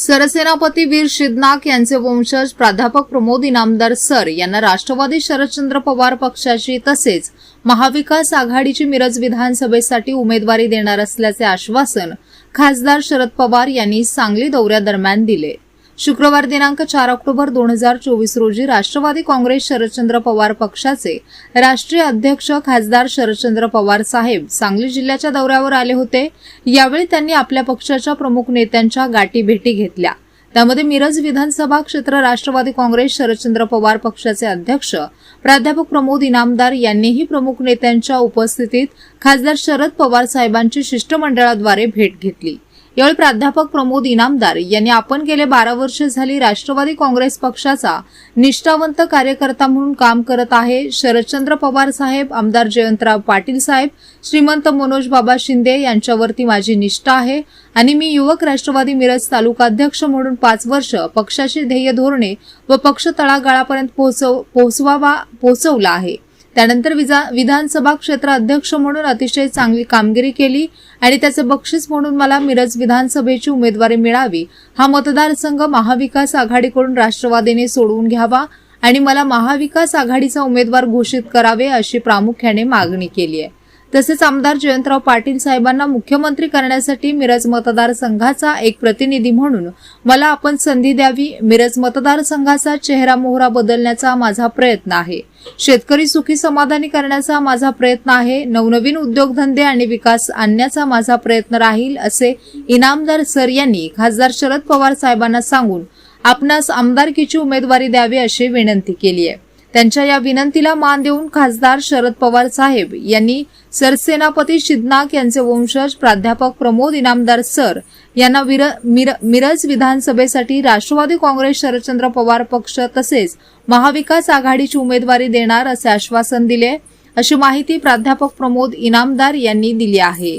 सरसेनापती वीर शिदनाक यांचे वंशज प्राध्यापक प्रमोद इनामदार सर यांना राष्ट्रवादी शरदचंद्र पवार पक्षाची तसेच महाविकास आघाडीची मिरज विधानसभेसाठी उमेदवारी देणार असल्याचे आश्वासन खासदार शरद पवार यांनी सांगली दौऱ्यादरम्यान दिले. शुक्रवार दिनांक चार ऑक्टोबर दोन हजार चोवीस रोजी राष्ट्रवादी काँग्रेस शरदचंद्र पवार पक्षाचे राष्ट्रीय अध्यक्ष खासदार शरदचंद्र पवार साहेब सांगली जिल्ह्याच्या दौऱ्यावर आले होते. यावेळी त्यांनी आपल्या पक्षाच्या प्रमुख नेत्यांच्या गाठी भेटी घेतल्या. त्यामध्ये मिरज विधानसभा क्षेत्र राष्ट्रवादी काँग्रेस शरदचंद्र पवार पक्षाचे अध्यक्ष प्राध्यापक प्रमोद इनामदार यांनीही प्रमुख नेत्यांच्या उपस्थितीत खासदार शरद पवार साहेबांची शिष्टमंडळाद्वारे भेट घेतली. यावेळी प्राध्यापक प्रमोद इनामदार यांनी आपण गेले बारा वर्ष झाली राष्ट्रवादी काँग्रेस पक्षाचा निष्ठावंत कार्यकर्ता म्हणून काम करत आहे. शरदचंद्र पवार साहेब आमदार जयंतराव पाटील साहेब श्रीमंत मनोज बाबा शिंदे यांच्यावरती माझी निष्ठा आहे आणि मी युवक राष्ट्रवादी मिरज तालुकाध्यक्ष म्हणून पाच वर्ष पक्षाची ध्येय धोरणे व पक्ष तळागाळापर्यंत पोहोचव पोहोचवावा पोहोचवला आहे. त्यानंतर विजा- विधानसभा क्षेत्र अध्यक्ष म्हणून अतिशय चांगली कामगिरी केली आणि त्याचं बक्षीस म्हणून मला मिरज विधानसभेची उमेदवारी मिळावी. हा मतदारसंघ महाविकास आघाडीकडून राष्ट्रवादीने सोडवून घ्यावा आणि मला महाविकास आघाडीचा उमेदवार घोषित करावे अशी प्रामुख्याने मागणी केली आहे. तसेच आमदार जयंतराव पाटील साहेबांना मुख्यमंत्री करण्यासाठी मिरज मतदारसंघाचा एक प्रतिनिधी म्हणून मला आपण संधी द्यावी. मिरज मतदारसंघाचा चेहरा मोहरा बदलण्याचा माझा प्रयत्न आहे. शेतकरी सुखी समाधानी करण्याचा माझा प्रयत्न आहे. नवनवीन उद्योगधंदे आणि विकास आणण्याचा माझा प्रयत्न राहील असे इनामदार सर यांनी खासदार शरद पवार साहेबांना सांगून आपणास आमदारकीची उमेदवारी द्यावी अशी विनंती केली आहे. त्यांच्या या विनंतीला मान देऊन खासदार शरद पवार साहेब यांनी सरसेनापती शिदनाक यांचे वंशज प्राध्यापक प्रमोद इनामदार सर यांना विर, मिर, मिरज विधानसभेसाठी राष्ट्रवादी काँग्रेस शरदचंद्र पवार पक्ष तसेच महाविकास आघाडीची उमेदवारी देणार असे आश्वासन दिले अशी माहिती प्राध्यापक प्रमोद इनामदार यांनी दिली आहे.